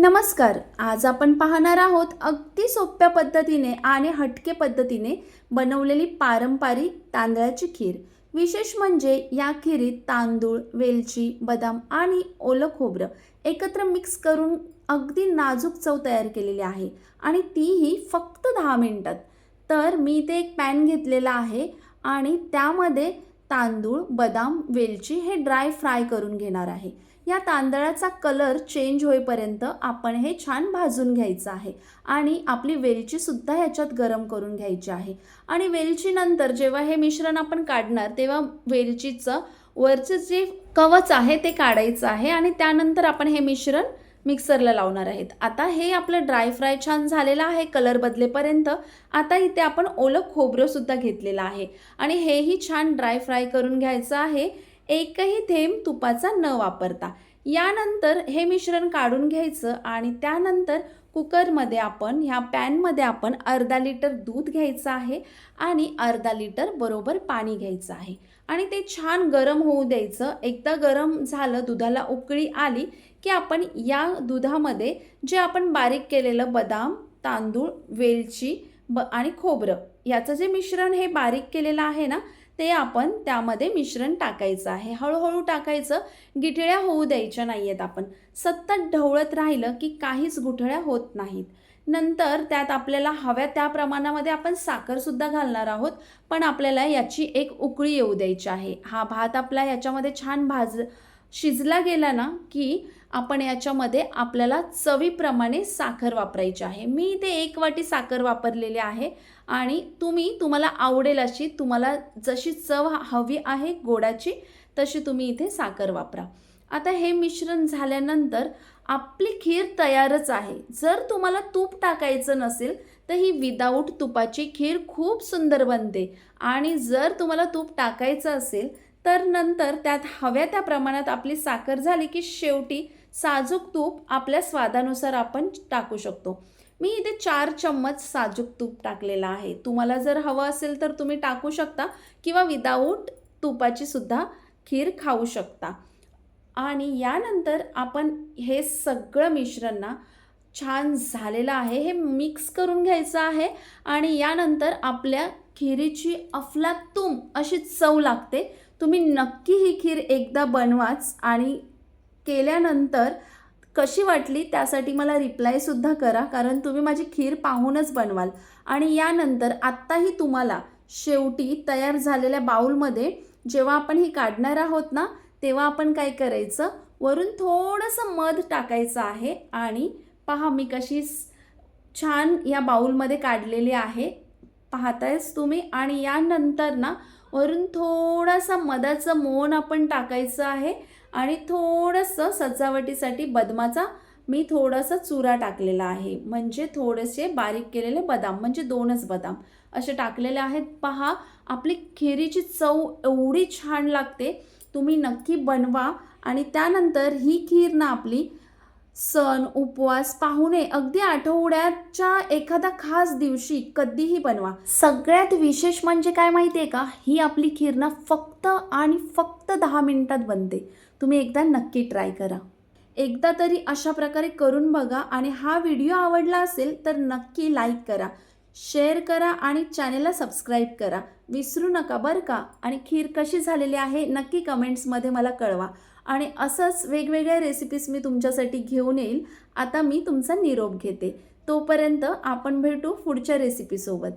नमस्कार आज आपण पाहणार आहोत अगदी सोप्या पद्धतीने आणि हटके पद्धतीने बनवलेली पारंपरिक तांदळाची खीर. विशेष म्हणजे या खिरीत तांदूळ वेलची बदाम आणि ओलं खोबरं एकत्र मिक्स करून अगदी नाजूक चव तयार केलेली आहे आणि तीही फक्त दहा मिनटात. तर मी ते एक पॅन घेतलेला आहे आणि त्यामध्ये तांदूळ बदाम वेलची हे ड्राय फ्राय करून घेणार आहे. या तांदळाचा कलर चेंज होईपर्यंत आपण हे छान भाजून घ्यायचं आहे आणि आपली वेलचीसुद्धा ह्याच्यात गरम करून घ्यायची आहे. आणि वेलचीनंतर जेव्हा हे मिश्रण आपण काढणार तेव्हा वेलचीचं वरचं जे कवच आहे ते काढायचं आहे आणि त्यानंतर आपण हे मिश्रण मिक्सरला लावणार आहेत. आता हे आपलं ड्राय फ्राय छान झालेलं आहे कलर बदलेपर्यंत. आता इथे आपण ओलं खोबरंसुद्धा घेतलेलं आहे. आणि हेही छान ड्राय फ्राय करून घ्यायचं आहे. एकही थेंब तुपाचा न वापरता. यानंतर हे मिश्रण काढून घ्यायचं आणि त्यानंतर कुकरमध्ये आपण ह्या पॅनमध्ये आपण अर्धा लिटर दूध घ्यायचं आहे आणि अर्धा लिटर बरोबर पाणी घ्यायचं आहे. आणि ते छान गरम होऊ द्यायचं. एकदा गरम झालं दुधाला उकळी आली की आपण या दुधामध्ये जे आपण बारीक केलेलं बदाम तांदूळ वेलची ब आणि खोबरं याचं जे मिश्रण हे बारीक केलेलं आहे ना ते आपण त्यामध्ये मिश्रण टाकायचं आहे. हळूहळू टाकायचं गिठळ्या होऊ द्यायच्या नाही आहेत आपण. सतत ढवळत राहिलं की काहीच गुठळ्या होत नाहीत. नंतर त्यात आपल्याला हव्या त्या प्रमाणामध्ये आपण साखरसुद्धा घालणार आहोत पण आपल्याला याची एक उकळी येऊ द्यायची आहे. हा भात आपला याच्यामध्ये छान भाज शिजला गेला ना की आपण याच्यामध्ये आपल्याला चवीप्रमाणे साखर वापरायची आहे. मी इथे एक वाटी साखर वापरलेली आहे आणि तुम्ही तुम्हाला आवडेल अशी तुम्हाला जशी चव हवी आहे गोडाची तशी तुम्ही इथे साखर वापरा. आता हे मिश्रण झाल्यानंतर आपली खीर तयारच आहे. जर तुम्हाला तूप टाकायचं नसेल तर ही विदाऊट तुपाची खीर खूप सुंदर बनते. आणि जर तुम्हाला तूप टाकायचं असेल तर नंतर त्यात हव्या त्या प्रमाणात आपली साखर झाली की शेवटी साजूक तूप आपल्या स्वादानुसार आपण टाकू शकतो. मी इथे चार चम्मच साजूक तूप टाकलेलं आहे. तुम्हाला जर हवं असेल तर तुम्ही टाकू शकता किंवा विदाऊट तुपाची सुद्धा खीर खाऊ शकता. आणि यानंतर आपण हे सगळं मिश्रण ना छान झालेलं आहे. हे मिक्स करून घ्यायचं आहे आणि यानंतर आपल्या खिरीची अफलातून अशी चव लागते. तुम्ही नक्की ही खीर एकदा बनवाच आणि केल्यानंतर कशी वाटली त्यासाठी मला रिप्लायसुद्धा करा कारण तुम्ही माझी खीर पाहूनच बनवाल. आणि यानंतर आत्ताही तुम्हाला शेवटी तयार झालेल्या बाऊलमध्ये जेव्हा आपण ही काढणार आहोत ना तेव्हा आपण काय करायचं? वरून थोडंसं मध टाकायचं आहे आणि पहा मी कशी छान या बाऊलमध्ये काढलेली आहे. पाहतायच तुम्ही? आणि यानंतर ना वरून थोडासा मधाचं मोन आपण टाकायचं आहे आणि थोडंसं सजावटीसाठी बदमाचा मी थोडासा चुरा टाकलेला आहे. म्हणजे थोडेसे बारीक केलेले बदाम म्हणजे दोनच बदाम असे टाकलेले आहेत. पहा आपली खिरीची चव एवढी छान लागते तुम्ही नक्की बनवा आणि त्यानंतर ही खीर ना आपली सण उपवास पाहुणे अगदी आठवड्याच्या एखादा खास दिवशी कधीही बनवा. सगळ्यात विशेष म्हणजे काय माहिती आहे का? ही आपली खीर ना फक्त आणि फक्त दहा मिनिटात बनते. तुम्ही एकदा नक्की ट्राय करा. एकदा तरी अशा प्रकारे करून बघा आणि हा व्हिडिओ आवडला असेल तर नक्की लाईक करा. शेअर करा आणि चॅनेलला सबस्क्राईब करा. विसरू नका बरं का? आणि खीर कशी झालेली आहे नक्की कमेंट्समध्ये मला कळवा. आणि असंच वेगवेगळ्या रेसिपीज मी तुमच्यासाठी घेऊन येईल. आता मी तुमचा निरोप घेते. तोपर्यंत आपण भेटू पुढच्या रेसिपीसोबत